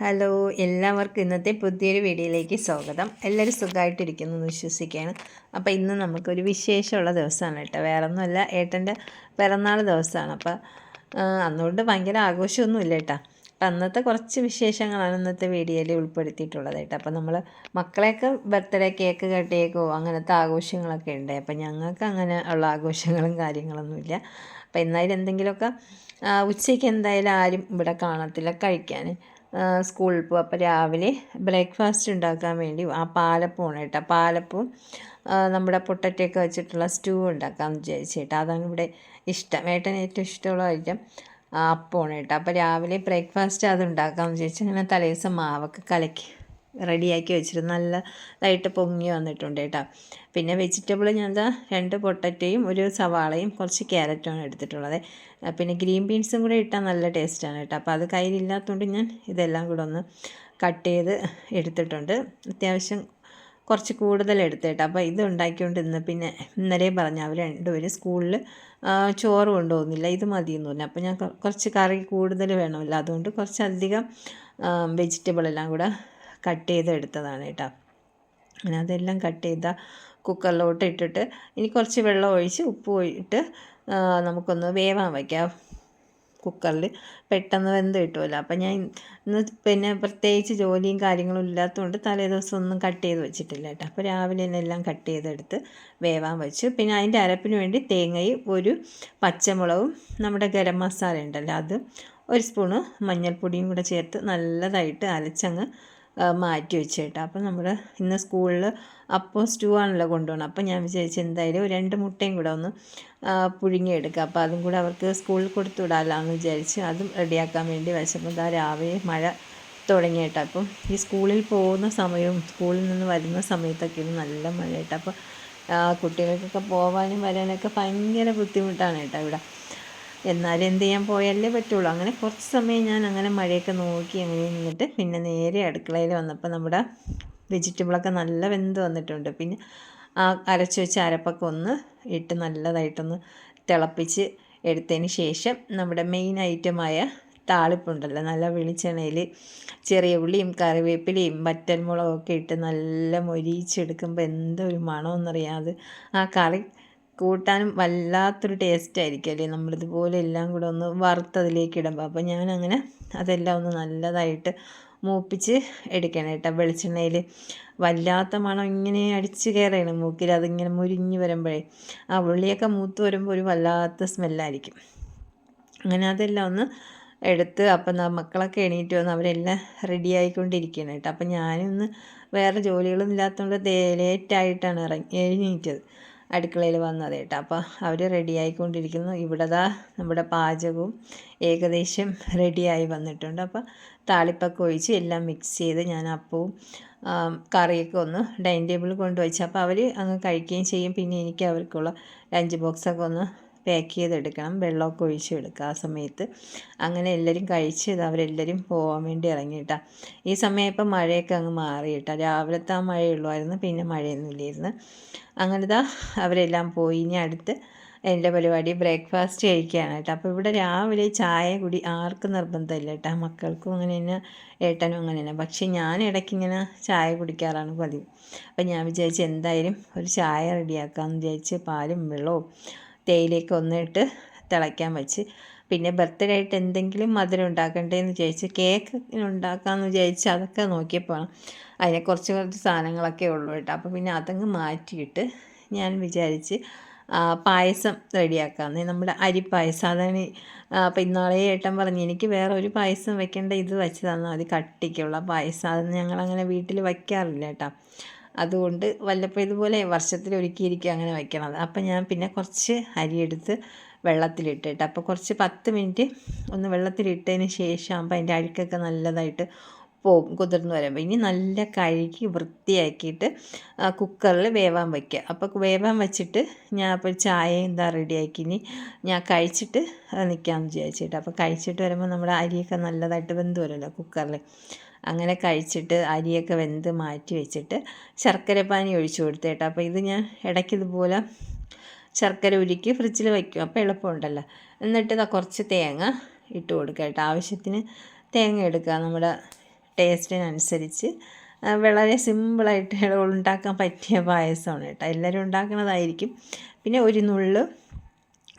Hello എല്ലാവർക്കും ഇന്നത്തെ പുതിയൊരു വീഡിയോയിലേക്ക് സ്വാഗതം. എല്ലാവരും സുഖമായിട്ടിരിക്കുന്നു എന്ന് വിശ്വസിക്കുകയാണ്. അപ്പോൾ ഇന്ന് നമുക്കൊരു വിശേഷമുള്ള ദിവസമാണ് കേട്ടോ. വേറെ ഒന്നുമല്ല ഏട്ടന്റെ പിറന്നാൾ ദിവസമാണ്. അപ്പോൾ അന്നുകൊണ്ട് ഭയങ്കര ആഘോഷമൊന്നുമില്ല കേട്ടോ. അപ്പം അന്നത്തെ കുറച്ച് വിശേഷങ്ങളാണ് ഇന്നത്തെ വീഡിയോയിൽ ഉൾപ്പെടുത്തിയിട്ടുള്ളത് കേട്ടോ. അപ്പോൾ നമ്മൾ മക്കളെയൊക്കെ ബർത്ത്ഡേ കേക്ക് കട്ടിയേക്കോ അങ്ങനത്തെ ആഘോഷങ്ങളൊക്കെ ഉണ്ട്. അപ്പം ഞങ്ങൾക്ക് അങ്ങനെ ഉള്ള ആഘോഷങ്ങളും കാര്യങ്ങളൊന്നുമില്ല. അപ്പോൾ എന്നാലും എന്തെങ്കിലുമൊക്കെ ഉച്ചയ്ക്ക് എന്തായാലും ആരും ഇവിടെ കാണത്തില്ല കഴിക്കാൻ. സ്കൂളിൽ പോകും അപ്പോൾ രാവിലെ ബ്രേക്ക്ഫാസ്റ്റ് ഉണ്ടാക്കാൻ വേണ്ടി ആ പാലപ്പമാണ് കേട്ടോ. പാലപ്പവും നമ്മുടെ പൊട്ടറ്റയൊക്കെ വെച്ചിട്ടുള്ള സ്റ്റൂ ഉണ്ടാക്കാമെന്ന് വിചാരിച്ചേട്ടാ അതാണ് ഇവിടെ ഇഷ്ടം. ഏട്ടന് ഏറ്റവും ഇഷ്ടമുള്ള ഐറ്റം അപ്പമാണ് കേട്ടോ. അപ്പോൾ രാവിലെ ബ്രേക്ക്ഫാസ്റ്റ് അത് ഉണ്ടാക്കാമെന്ന് വിചാരിച്ചു അങ്ങനെ തലേദിവസം മാവൊക്കെ കലക്കി റെഡിയാക്കി വെച്ചിരുന്നു. നല്ലതായിട്ട് പൊങ്ങി വന്നിട്ടുണ്ട് കേട്ടോ. പിന്നെ വെജിറ്റബിൾ ഞാൻ രണ്ട് പൊട്ടറ്റയും ഒരു സവാളയും കുറച്ച് ക്യാരറ്റുമാണ് എടുത്തിട്ടുള്ളത്. പിന്നെ ഗ്രീൻ ബീൻസും കൂടെ ഇട്ടാൽ നല്ല ടേസ്റ്റാണ് കേട്ടോ. അപ്പോൾ അത് കയ്യിലില്ലാത്തതുകൊണ്ട് ഞാൻ ഇതെല്ലാം കൂടെ ഒന്ന് കട്ട് ചെയ്ത് എടുത്തിട്ടുണ്ട്. അത്യാവശ്യം കുറച്ച് കൂടുതൽ എടുത്തേട്ടാ അപ്പോൾ ഇത് ഉണ്ടാക്കിക്കൊണ്ട് ഇന്ന് പിന്നെ ഇന്നലെ പറഞ്ഞു അവർ രണ്ടുപേരും സ്കൂളിൽ ചോറ് കൊണ്ടുപോകുന്നില്ല. ഇത് മതി എന്ന് പറഞ്ഞു. അപ്പോൾ ഞാൻ കുറച്ച് കറി കൂടുതൽ വേണമല്ലോ. അതുകൊണ്ട് കുറച്ചധികം വെജിറ്റബിൾ എല്ലാം കൂടെ കട്ട് ചെയ്ത് എടുത്തതാണ് കേട്ടോ. അങ്ങനെ അതെല്ലാം കട്ട് ചെയ്ത കുക്കറിലോട്ട് ഇട്ടിട്ട് ഇനി കുറച്ച് വെള്ളം ഒഴിച്ച് ഉപ്പ് ഇട്ട് നമുക്കൊന്ന് വേവാൻ വയ്ക്കാം കുക്കറിൽ പെട്ടെന്ന് വെന്ത് കിട്ടുമല്ലോ. അപ്പം ഞാൻ ഇന്ന് പിന്നെ പ്രത്യേകിച്ച് ജോലിയും കാര്യങ്ങളും ഇല്ലാത്തതുകൊണ്ട് തലേ ദിവസം ഒന്നും കട്ട് ചെയ്ത് വെച്ചിട്ടില്ല കേട്ടോ. അപ്പോൾ രാവിലെ തന്നെ എല്ലാം കട്ട് ചെയ്തെടുത്ത് വേവാൻ വെച്ചു. പിന്നെ അതിന്റെ അരപ്പിന് വേണ്ടി തേങ്ങയും ഒരു പച്ചമുളകും നമ്മുടെ ഗരം മസാല ഉണ്ടല്ലോ അത് ഒരു സ്പൂണ് മഞ്ഞൾപ്പൊടിയും കൂടെ ചേർത്ത് നല്ലതായിട്ട് അരച്ചങ്ങ് മാറ്റി വെച്ചേട്ടാ. അപ്പം നമ്മൾ ഇന്ന് സ്കൂളിൽ അപ്പോൾ സ്റ്റൂ ആണല്ലോ കൊണ്ടുപോകണം അപ്പം ഞാൻ വിചാരിച്ചു എന്തായാലും രണ്ട് മുട്ടയും കൂടെ ഒന്ന് പുഴുങ്ങിയെടുക്കുക അപ്പോൾ അതും കൂടെ അവർക്ക് സ്കൂളിൽ കൊടുത്തു വിടാമല്ലോ വിചാരിച്ച് അതും റെഡിയാക്കാൻ വേണ്ടി വെച്ചപ്പോൾ ഇതാ രാവിലെ മഴ തുടങ്ങിയിട്ട്. അപ്പം ഈ സ്കൂളിൽ പോകുന്ന സമയവും സ്കൂളിൽ നിന്ന് വരുന്ന സമയത്തൊക്കെ നല്ല മഴ കേട്ടോ അപ്പോൾ കുട്ടികൾക്കൊക്കെ പോകാനും വരാനൊക്കെ ഭയങ്കര ബുദ്ധിമുട്ടാണ് കേട്ടോ ഇവിടെ. എന്നാലും എന്ത് ചെയ്യാൻ പോയാലേ പറ്റുള്ളൂ. അങ്ങനെ കുറച്ച് സമയം ഞാൻ അങ്ങനെ മഴയൊക്കെ നോക്കി അങ്ങനെ നിന്നിട്ട് പിന്നെ നേരെ അടുക്കളയിൽ വന്നപ്പോൾ നമ്മുടെ വെജിറ്റബിളൊക്കെ നല്ല വെന്ത് വന്നിട്ടുണ്ട്. പിന്നെ ആ അരച്ച് വെച്ച അരപ്പൊക്കെ ഒന്ന് ഇട്ട് നല്ലതായിട്ടൊന്ന് തിളപ്പിച്ച് എടുത്തതിന് ശേഷം നമ്മുടെ മെയിൻ ഐറ്റമായ താളിപ്പുണ്ടല്ലോ നല്ല വെളിച്ചെണ്ണയിൽ ചെറിയ ഉള്ളിയും കറിവേപ്പിലയും വറ്റൽമുളകൊക്കെ ഇട്ട് നല്ല മൊരിച്ചെടുക്കുമ്പോൾ എന്തൊരു മണമെന്നറിയാതെ ആ കറി കൂട്ടാനും വല്ലാത്തൊരു ടേസ്റ്റ് ആയിരിക്കും അല്ലേ നമ്മളിതുപോലെ എല്ലാം കൂടെ ഒന്ന് വറുത്തതിലേക്ക് ഇടുമ്പോൾ അപ്പോൾ ഞാനങ്ങനെ അതെല്ലാം ഒന്ന് നല്ലതായിട്ട് മൂപ്പിച്ച് എടുക്കണം കേട്ടോ. വെളിച്ചെണ്ണയിൽ വല്ലാത്ത മണം ഇങ്ങനെ അടിച്ച് കയറിയാണ് മൂക്കിൽ അതിങ്ങനെ മുരിഞ്ഞ് വരുമ്പോഴേ ആ ഉള്ളിയൊക്കെ മൂത്ത് വരുമ്പോൾ ഒരു വല്ലാത്ത സ്മെല്ലായിരിക്കും. അങ്ങനെ അതെല്ലാം ഒന്ന് എടുത്ത് അപ്പം മക്കളൊക്കെ എണീറ്റ് വന്ന് അവരെല്ലാം റെഡി ആയിക്കൊണ്ടിരിക്കുകയാണ് കേട്ടോ. അപ്പം ഞാനിന്ന് വേറെ ജോലികളൊന്നും ഇല്ലാത്തതുകൊണ്ട് ലേറ്റായിട്ടാണ് ഇറങ്ങി എഴുന്നേറ്റത്. അടുക്കളയിൽ വന്നത് കേട്ടോ. അപ്പോൾ അവർ റെഡി ആയിക്കൊണ്ടിരിക്കുന്നു. ഇവിടെ ദാ നമ്മുടെ പാചകവും ഏകദേശം റെഡിയായി വന്നിട്ടുണ്ട്. അപ്പോൾ താളിപ്പൊക്കെ ഒഴിച്ച് എല്ലാം മിക്സ് ചെയ്ത് ഞാൻ അപ്പവും കറിയൊക്കെ ഒന്ന് ഡൈനിങ് ടേബിളിൽ കൊണ്ടുവച്ചു. അപ്പോൾ അവർ അങ്ങ് കഴിക്കുകയും ചെയ്യും. പിന്നെ എനിക്ക് അവർക്കുള്ള ലഞ്ച് ബോക്സൊക്കെ ഒന്ന് പാക്ക് ചെയ്തെടുക്കണം. വെള്ളമൊക്കെ ഒഴിച്ച് എടുക്കുക ആ സമയത്ത്. അങ്ങനെ എല്ലാവരും കഴിച്ച് അവരെല്ലാവരും പോകാൻ വേണ്ടി ഇറങ്ങിയിട്ടാണ് ഈ സമയം ഇപ്പം മഴയൊക്കെ അങ്ങ് മാറിയിട്ടാണ് രാവിലത്തെ ആ മഴയുള്ളായിരുന്നു. പിന്നെ മഴയൊന്നുമില്ലായിരുന്നു. അങ്ങനത്തെ അവരെല്ലാം പോയി. ഇനി അടുത്ത് എന്റെ പരിപാടി ബ്രേക്ക്ഫാസ്റ്റ് കഴിക്കുകയാണ് കേട്ടോ അപ്പോൾ ഇവിടെ രാവിലെ ചായ കുടി ആർക്കും നിർബന്ധമില്ല കേട്ടോ മക്കൾക്കും അങ്ങനെ തന്നെ ഏട്ടനും അങ്ങനെ തന്നെ. പക്ഷേ ഞാൻ ഇടയ്ക്ക് ഇങ്ങനെ ചായ കുടിക്കാറാണ് പതിവ്. അപ്പോൾ ഞാൻ വിചാരിച്ച് എന്തായാലും ഒരു ചായ റെഡിയാക്കാമെന്ന് വിചാരിച്ച് പാലും വെള്ളവും തേയിലയൊക്കെ ഒന്നിട്ട് തിളയ്ക്കാൻ വെച്ച്. പിന്നെ ബർത്ത്ഡേ ആയിട്ട് എന്തെങ്കിലും മധുരം ഉണ്ടാക്കണ്ടേന്ന് വിചാരിച്ച് കേക്ക് ഉണ്ടാക്കാമെന്ന് വിചാരിച്ച് അതൊക്കെ നോക്കിയപ്പോൾ അതിനെ കുറച്ച് കുറച്ച് സാധനങ്ങളൊക്കെ ഉള്ളൂ കേട്ടോ. അപ്പോൾ പിന്നെ അതങ്ങ് മാറ്റിയിട്ട് ഞാൻ വിചാരിച്ച് പായസം റെഡിയാക്കാമെന്ന് നമ്മുടെ അരിപ്പായസം അതാണ് അപ്പോൾ ഇന്നാളെ ഏട്ടൻ പറഞ്ഞു എനിക്ക് വേറെ ഒരു പായസം വെക്കേണ്ട ഇത് വെച്ച് തന്നാൽ മതി കട്ടിക്കുള്ള പായസം. അത് ഞങ്ങളങ്ങനെ വീട്ടിൽ വയ്ക്കാറില്ല കേട്ടോ. അതുകൊണ്ട് വല്ലപ്പോൾ ഇതുപോലെ വർഷത്തിൽ ഒരുക്കിയിരിക്കും അങ്ങനെ വയ്ക്കണത്. അപ്പം ഞാൻ പിന്നെ കുറച്ച് അരിയെടുത്ത് വെള്ളത്തിലിട്ടിട്ട് അപ്പോൾ കുറച്ച് പത്ത് മിനിറ്റ് ഒന്ന് വെള്ളത്തിലിട്ടതിന് ശേഷം ആകുമ്പോൾ അതിന്റെ അഴുക്കൊക്കെ നല്ലതായിട്ട് പോകും കുതിർന്ന് വരുമ്പോൾ ഇനി നല്ല കഴുകി വൃത്തിയാക്കിയിട്ട് കുക്കറിൽ വേവാൻ വയ്ക്കുക. അപ്പോൾ വേവാൻ വെച്ചിട്ട് ഞാൻ അപ്പോൾ ചായ എന്താ റെഡിയാക്കി ഇനി ഞാൻ കഴിച്ചിട്ട് നിൽക്കാമെന്ന് വിചാരിച്ചിട്ട് അപ്പോൾ കഴിച്ചിട്ട് വരുമ്പോൾ നമ്മുടെ അരിയൊക്കെ നല്ലതായിട്ട് വെന്ത് വരുമല്ലോ കുക്കറിൽ. അങ്ങനെ കഴിച്ചിട്ട് അരിയൊക്കെ വെന്ത് മാറ്റി വെച്ചിട്ട് ശർക്കര പാനി ഒഴിച്ചു കൊടുത്തേട്ടോ അപ്പോൾ ഇത് ഞാൻ ഇടയ്ക്ക് ഇതുപോലെ ശർക്കര ഉരുക്കി ഫ്രിഡ്ജിൽ വയ്ക്കും അപ്പോൾ എളുപ്പമുണ്ടല്ലോ. എന്നിട്ട് ഇതാ കുറച്ച് തേങ്ങ ഇട്ട് കൊടുക്കുക കേട്ടോ ആവശ്യത്തിന് തേങ്ങ എടുക്കുക നമ്മുടെ ടേസ്റ്റിനനുസരിച്ച്. വളരെ സിമ്പിളായിട്ട് ഉണ്ടാക്കാൻ പറ്റിയ പായസമാണ് കേട്ടോ എല്ലാവരും ഉണ്ടാക്കുന്നതായിരിക്കും. പിന്നെ ഒരു നുള്ളു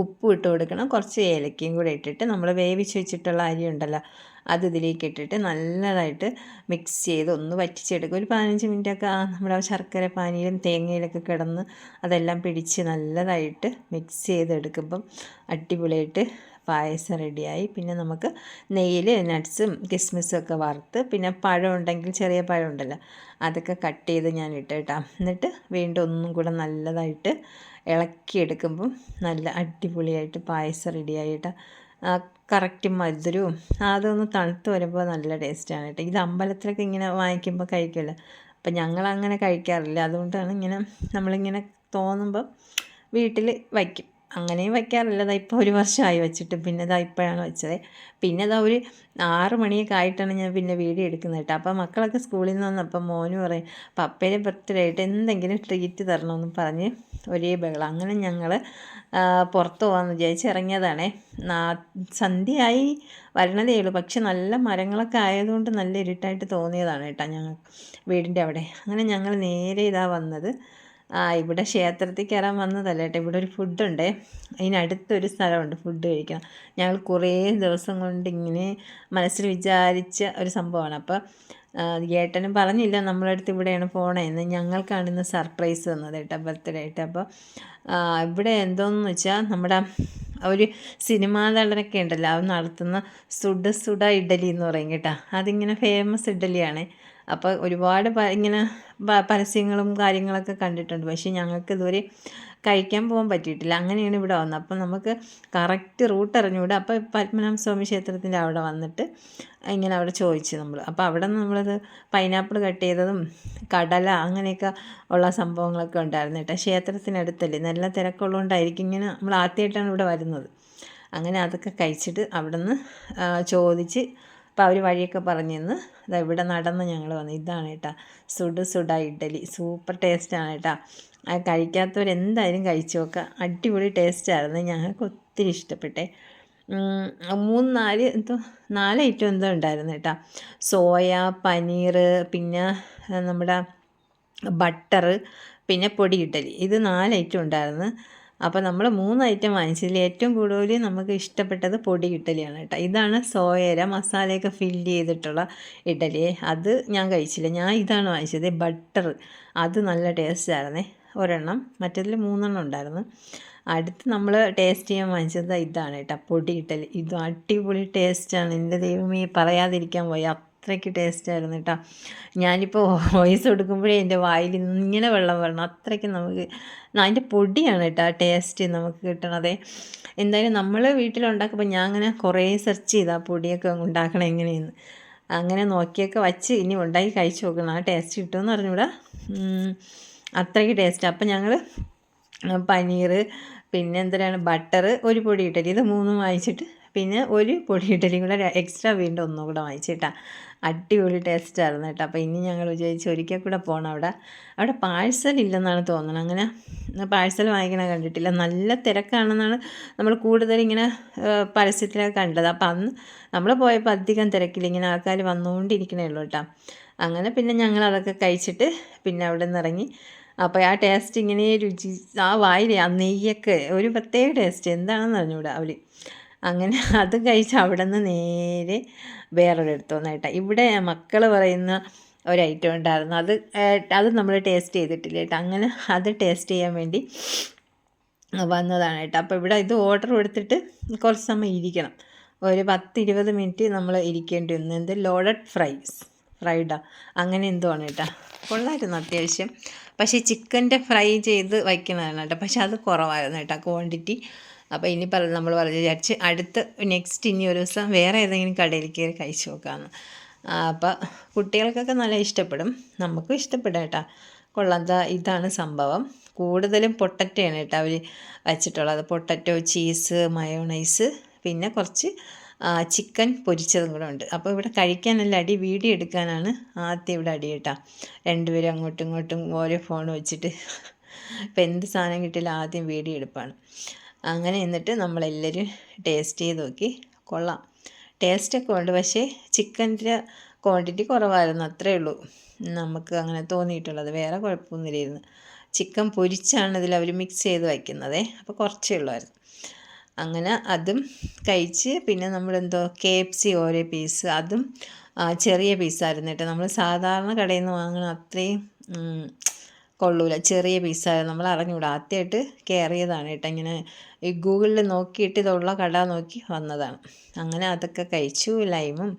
ഉപ്പ് ഇട്ട് കൊടുക്കണം. കുറച്ച് ഏലക്കയും കൂടെ ഇട്ടിട്ട് നമ്മൾ വേവിച്ച് വെച്ചിട്ടുള്ള അരി ഉണ്ടല്ലോ. അത് ഇതിലേക്ക് ഇട്ടിട്ട് നല്ലതായിട്ട് മിക്സ് ചെയ്ത് ഒന്ന് വറ്റിച്ചെടുക്കുക. ഒരു പതിനഞ്ച് മിനിറ്റൊക്കെ നമ്മുടെ ശർക്കര പാനിയിലും തേങ്ങയിലൊക്കെ കിടന്ന് അതെല്ലാം പിടിച്ച് നല്ലതായിട്ട് മിക്സ് ചെയ്തെടുക്കുമ്പം അടിപൊളിയായിട്ട് പായസം റെഡിയായി പിന്നെ നമുക്ക് നെയ്യിൽ നട്ട്സും കിസ്മിസും ഒക്കെ വറുത്ത് പിന്നെ പഴം ഉണ്ടെങ്കിൽ ചെറിയ പഴം ഉണ്ടല്ലോ അതൊക്കെ കട്ട് ചെയ്ത് ഞാൻ ഇട്ടേട്ടാ എന്നിട്ട് വീണ്ടും ഒന്നും കൂടെ നല്ലതായിട്ട് ഇളക്കിയെടുക്കുമ്പം നല്ല അടിപൊളിയായിട്ട് പായസം റെഡിയായിട്ട് കറക്റ്റ് മധുരവും അതൊന്ന് തണുത്ത് വരുമ്പോൾ നല്ല ടേസ്റ്റാണ് കേട്ടോ ഇത് അമ്പലത്തിലൊക്കെ ഇങ്ങനെ വാങ്ങിക്കുമ്പോൾ കഴിക്കുമല്ലോ അപ്പം ഞങ്ങൾ അങ്ങനെ കഴിക്കാറില്ല. അതുകൊണ്ടാണ് ഇങ്ങനെ നമ്മളിങ്ങനെ തോന്നുമ്പം വീട്ടിൽ വയ്ക്കും. അങ്ങനെയും വയ്ക്കാറില്ല ഇതാ ഇപ്പോൾ ഒരു വർഷമായി വെച്ചിട്ട് പിന്നെ ഇതാ ഇപ്പോഴാണ് വെച്ചത്. പിന്നെ ഇതാ ഒരു ആറ് മണിയൊക്കെ ആയിട്ടാണ് ഞാൻ പിന്നെ വീഡിയോ എടുക്കുന്നത് കേട്ടോ. അപ്പോൾ മക്കളൊക്കെ സ്കൂളിൽ നിന്ന് വന്നപ്പോൾ മോന് പറയും പപ്പയുടെ ബർത്ത്ഡേ ആയിട്ട് എന്തെങ്കിലും ട്രീറ്റ് തരണമെന്ന് പറഞ്ഞ് ഒരേ ബഹളം. അങ്ങനെ ഞങ്ങൾ പുറത്ത് പോകാമെന്ന് വിചാരിച്ച് ഇറങ്ങിയതാണേ. സന്ധ്യയായി വരണതേ ഉള്ളൂ. പക്ഷെ നല്ല മരങ്ങളൊക്കെ ആയതുകൊണ്ട് നല്ല ഇരുട്ടായിട്ട് തോന്നിയതാണ് കേട്ടോ ഞങ്ങൾ വീടിന്റെ അവിടെ. അങ്ങനെ ഞങ്ങൾ നേരെ ഇതാ വന്നത്. ഇവിടെ ക്ഷേത്രത്തിൽ കയറാൻ വന്നതല്ല കേട്ടോ ഇവിടെ ഒരു ഫുഡുണ്ട്. അതിനടുത്തൊരു സ്ഥലമുണ്ട് ഫുഡ് കഴിക്കണം. ഞങ്ങൾ കുറേ ദിവസം കൊണ്ട് ഇങ്ങനെ മനസ്സിൽ വിചാരിച്ച ഒരു സംഭവമാണ്. അപ്പോൾ ഏട്ടനും പറഞ്ഞില്ല നമ്മളടുത്ത് ഇവിടെയാണ് പോണേന്ന് ഞങ്ങൾക്കാണ് ഇന്ന് സർപ്രൈസ് തന്നത് കേട്ടോ ബർത്ത്ഡേ ആയിട്ട്. അപ്പോൾ ഇവിടെ എന്തോന്ന് വെച്ചാൽ നമ്മുടെ ഒരു സിനിമാ നടനൊക്കെ ഉണ്ടല്ലോ. അത് നടത്തുന്ന സുഡ സുഡ ഇഡലി എന്ന് പറയും കേട്ടോ. അതിങ്ങനെ ഫേമസ് ഇഡലിയാണ്. അപ്പോൾ ഒരുപാട് ഇങ്ങനെ പരസ്യങ്ങളും കാര്യങ്ങളൊക്കെ കണ്ടിട്ടുണ്ട്. പക്ഷേ ഞങ്ങൾക്ക് ഇതുവരെ കഴിക്കാൻ പോകാൻ പറ്റിയിട്ടില്ല. അങ്ങനെയാണ് ഇവിടെ വന്നത്. അപ്പം നമുക്ക് കറക്റ്റ് റൂട്ട് അറിഞ്ഞുകൂടെ. അപ്പോൾ പത്മനാഭ സ്വാമി ക്ഷേത്രത്തിന്റെ അവിടെ വന്നിട്ട് ഇങ്ങനെ അവിടെ ചോദിച്ചു നമ്മൾ അപ്പോൾ അവിടെ നിന്ന് നമ്മളത് പൈനാപ്പിൾ കട്ട് ചെയ്തതും കടല അങ്ങനെയൊക്കെ ഉള്ള സംഭവങ്ങളൊക്കെ ഉണ്ടായിരുന്നു കേട്ടോ. ക്ഷേത്രത്തിനടുത്തല്ലേ. നല്ല തിരക്കുള്ളതുകൊണ്ടായിരിക്കും ഇങ്ങനെ നമ്മൾ ആദ്യമായിട്ടാണ് ഇവിടെ വരുന്നത്. അങ്ങനെ അതൊക്കെ കഴിച്ചിട്ട് അവിടെ നിന്ന് ചോദിച്ച് അപ്പോൾ അവർ വഴിയൊക്കെ പറഞ്ഞു തന്ന് ഇതാ ഇവിടെ നടന്ന് ഞങ്ങൾ വന്നു. ഇതാണ് കേട്ടോ. സുഡ് സുഡ ഇഡലി സൂപ്പർ ടേസ്റ്റാണ് കേട്ടോ. അത് കഴിക്കാത്തവരെന്തായാലും കഴിച്ചു നോക്കുക അടിപൊളി ടേസ്റ്റായിരുന്നു ഞങ്ങൾക്ക് ഒത്തിരി ഇഷ്ടപ്പെട്ടേ. മൂന്ന് നാല് എന്തോ നാല് ഐറ്റം എന്തോ ഉണ്ടായിരുന്നു കേട്ടോ. സോയ പനീർ പിന്നെ നമ്മുടെ ബട്ടർ പിന്നെ പൊടി ഇഡലി ഇത് നാല് ഐറ്റം ഉണ്ടായിരുന്നു. അപ്പോൾ നമ്മൾ മൂന്ന് ഐറ്റം വാങ്ങിച്ചതിൽ ഏറ്റവും കൂടുതൽ നമുക്ക് ഇഷ്ടപ്പെട്ടത് പൊടി ഇഡ്ഡലിയാണ് കേട്ടോ. ഇതാണ് സോയര മസാലയൊക്കെ ഫില്ല് ചെയ്തിട്ടുള്ള ഇഡ്ഡലി. അത് ഞാൻ കഴിച്ചില്ല. ഞാൻ ഇതാണ് വാങ്ങിച്ചത് ബട്ടർ. അത് നല്ല ടേസ്റ്റ് ആയിരുന്നേ. ഒരെണ്ണം. മറ്റതിൽ മൂന്നെണ്ണം ഉണ്ടായിരുന്നു. അടുത്ത് നമ്മൾ ടേസ്റ്റ് ചെയ്യാൻ വാങ്ങിച്ചത് ഇതാണ് കേട്ടോ. പൊടി ഇഡലി ഇതും അടിപൊളി ടേസ്റ്റാണ് എന്റെ ദൈവമേ പറയാതിരിക്കാൻ പോയി അത്രയ്ക്ക് ടേസ്റ്റായിരുന്നു കേട്ടോ ഞാനിപ്പോൾ വോയിസ് കൊടുക്കുമ്പോഴേ എന്റെ വായിൽ ഇങ്ങനെ വെള്ളം വരണം. അത്രയ്ക്ക് നമുക്ക് അതിന്റെ പൊടിയാണ് കേട്ടോ ആ ടേസ്റ്റ് നമുക്ക് കിട്ടണത്. എന്തായാലും നമ്മൾ വീട്ടിലുണ്ടാക്കുമ്പോൾ ഞാൻ അങ്ങനെ കുറേ സെർച്ച് ചെയ്ത് ആ പൊടിയൊക്കെ ഉണ്ടാക്കണം എങ്ങനെയെന്ന്. അങ്ങനെ നോക്കിയൊക്കെ വച്ച് ഇനി ഉണ്ടാക്കി കഴിച്ച് നോക്കണം. ആ ടേസ്റ്റ് കിട്ടുമെന്ന് പറഞ്ഞുകൂടാ അത്രയ്ക്ക് ടേസ്റ്റ് അപ്പം ഞങ്ങൾ പനീർ പിന്നെ എന്തിനാണ് ബട്ടർ ഒരു പൊടി ഇട്ടലി. ഇത് മൂന്നും വാങ്ങിച്ചിട്ട് പിന്നെ ഒരു പൊടി ഇഡലിയും കൂടെ എക്സ്ട്രാ വീണ്ടും ഒന്നും കൂടെ വാങ്ങിച്ചിട്ടാണ് അടിപൊളി ടേസ്റ്റായിരുന്നു കേട്ടോ. അപ്പോൾ ഇനി ഞങ്ങൾ വിചാരിച്ചു ഒരിക്കൽ കൂടെ പോകണം അവിടെ. അവിടെ പാഴ്സൽ ഇല്ലെന്നാണ് തോന്നുന്നത്. അങ്ങനെ പാഴ്സൽ വാങ്ങിക്കണ കണ്ടിട്ടില്ല. നല്ല തിരക്കാണെന്നാണ് നമ്മൾ കൂടുതൽ ഇങ്ങനെ പരസ്യത്തിലൊക്കെ കണ്ടത്. അപ്പോൾ അന്ന് നമ്മൾ പോയപ്പോൾ അധികം തിരക്കില്ല. ഇങ്ങനെ ആൾക്കാർ വന്നുകൊണ്ടിരിക്കണേ ഉള്ളൂ കേട്ടോ. അങ്ങനെ പിന്നെ ഞങ്ങൾ അതൊക്കെ കഴിച്ചിട്ട് പിന്നെ അവിടെ നിന്ന് ഇറങ്ങി. അപ്പോൾ ആ ടേസ്റ്റ് ഇങ്ങനെ രുചി ആ വായിലെ ആ നെയ്യൊക്കെ ഒരു പ്രത്യേക ടേസ്റ്റ് എന്താണെന്ന് അറിഞ്ഞൂടാ അവർ അങ്ങനെ അത് കഴിച്ച് അവിടെ നിന്ന് നേരെ വേറൊരിടത്തു വന്നേട്ടാ ഇവിടെ മക്കൾ പറയുന്ന ഒരു ഐറ്റം ഉണ്ടായിരുന്നു. അത് അത് നമ്മൾ ടേസ്റ്റ് ചെയ്തിട്ടില്ല കേട്ടോ. അങ്ങനെ അത് ടേസ്റ്റ് ചെയ്യാൻ വേണ്ടി വന്നതാണ് കേട്ടോ അപ്പോൾ ഇവിടെ ഇത് ഓർഡർ കൊടുത്തിട്ട് കുറച്ച് സമയം ഇരിക്കണം. ഒരു പത്ത് ഇരുപത് മിനിറ്റ് നമ്മൾ ഇരിക്കേണ്ടി വന്നു. എന്ത്? Loaded fries. ഫ്രൈഡാ. അങ്ങനെ എന്തോ ആണ് കേട്ടോ. കൊള്ളായിരുന്നു അത്യാവശ്യം. പക്ഷേ ചിക്കന്റെ ഫ്രൈ ചെയ്ത് വയ്ക്കുന്നതാണ് കേട്ടോ പക്ഷേ അത് കുറവായിരുന്നു കേട്ടോ. ക്വാണ്ടിറ്റി അപ്പോൾ ഇനി പറ നമ്മൾ പറഞ്ഞു വിചാരിച്ച് അടുത്ത നെക്സ്റ്റ് ഇനി ഒരു ദിവസം വേറെ ഏതെങ്കിലും കടയിൽ കയറി കഴിച്ചു നോക്കാമെന്ന് അപ്പോൾ കുട്ടികൾക്കൊക്കെ നല്ല ഇഷ്ടപ്പെടും. നമുക്കും ഇഷ്ടപ്പെടും കേട്ടോ കൊള്ളാത്ത ഇതാണ് സംഭവം. കൂടുതലും പൊട്ടറ്റയാണ് കേട്ടോ അവർ വച്ചിട്ടുള്ളത്. പൊട്ടറ്റോ ചീസ് മയോണൈസ് പിന്നെ കുറച്ച് ചിക്കൻ പൊരിച്ചതും കൂടെ ഉണ്ട്. അപ്പോൾ ഇവിടെ കഴിക്കാനല്ല അടി വീഡിയോ എടുക്കാനാണ് ആദ്യം ഇവിടെ അടി കേട്ടോ രണ്ടുപേരും അങ്ങോട്ടും ഇങ്ങോട്ടും ഓരോ ഫോൺ വെച്ചിട്ട് ഇപ്പം എന്ത് സാധനം കിട്ടിയാലും ആദ്യം വീഡിയോ എടുപ്പാണ്. അങ്ങനെ എന്നിട്ട് നമ്മളെല്ലാവരും ടേസ്റ്റ് ചെയ്ത് നോക്കി. കൊള്ളാം. ടേസ്റ്റൊക്കെ ഉണ്ട്. പക്ഷേ ചിക്കന്റെ ക്വാണ്ടിറ്റി കുറവായിരുന്നു. അത്രയേ ഉള്ളൂ. നമുക്ക് അങ്ങനെ തോന്നിയിട്ടുള്ളത്. വേറെ കുഴപ്പമൊന്നുമില്ലായിരുന്നു. ചിക്കൻ പൊരിച്ചാണ് ഇതിൽ അവർ മിക്സ് ചെയ്ത് വയ്ക്കുന്നത്. അപ്പോൾ കുറച്ചേ ഉള്ളായിരുന്നു. അങ്ങനെ അതും കഴിച്ച് പിന്നെ നമ്മളെന്തോ കെ എഫ് സി ഓരോ പീസ് അതും ചെറിയ പീസായിരുന്നു കേട്ടോ. നമ്മൾ സാധാരണ കടയിൽ നിന്ന് വാങ്ങുന്ന അത്രയും കൊള്ളൂല. ചെറിയ പീസായിരുന്നു നമ്മൾ അറിഞ്ഞുകൂടാ ആദ്യമായിട്ട് കയറിയതാണ് കേട്ടോ. ഇങ്ങനെ ഈ ഗൂഗിളിൽ നോക്കിയിട്ട് ഇതുള്ള കട നോക്കി വന്നതാണ്. അങ്ങനെ അതൊക്കെ കഴിച്ചു. ലൈമും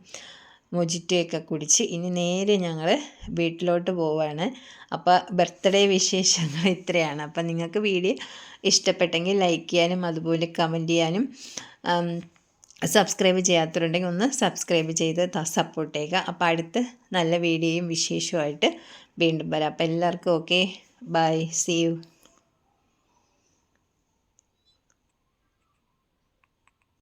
മൊജിറ്റയൊക്കെ കുടിച്ച് ഇനി നേരെ ഞങ്ങൾ വീട്ടിലോട്ട് പോവാണ്. അപ്പോൾ ബർത്ത്ഡേ വിശേഷങ്ങൾ ഇത്രയാണ്. അപ്പോൾ നിങ്ങൾക്ക് വീഡിയോ ഇഷ്ടപ്പെട്ടെങ്കിൽ ലൈക്ക് ചെയ്യാനും അതുപോലെ കമന്റ് ചെയ്യാനും സബ്സ്ക്രൈബ് ചെയ്യാത്തവരുണ്ടെങ്കിൽ ഒന്ന് സബ്സ്ക്രൈബ് ചെയ്ത് സപ്പോർട്ട് ചെയ്യുക. അപ്പോൾ അടുത്ത് നല്ല വീഡിയോയും വിശേഷമായിട്ട് വീണ്ടും വരാം. അപ്പോൾ എല്ലാവർക്കും ഓക്കെ ബൈ സീ യു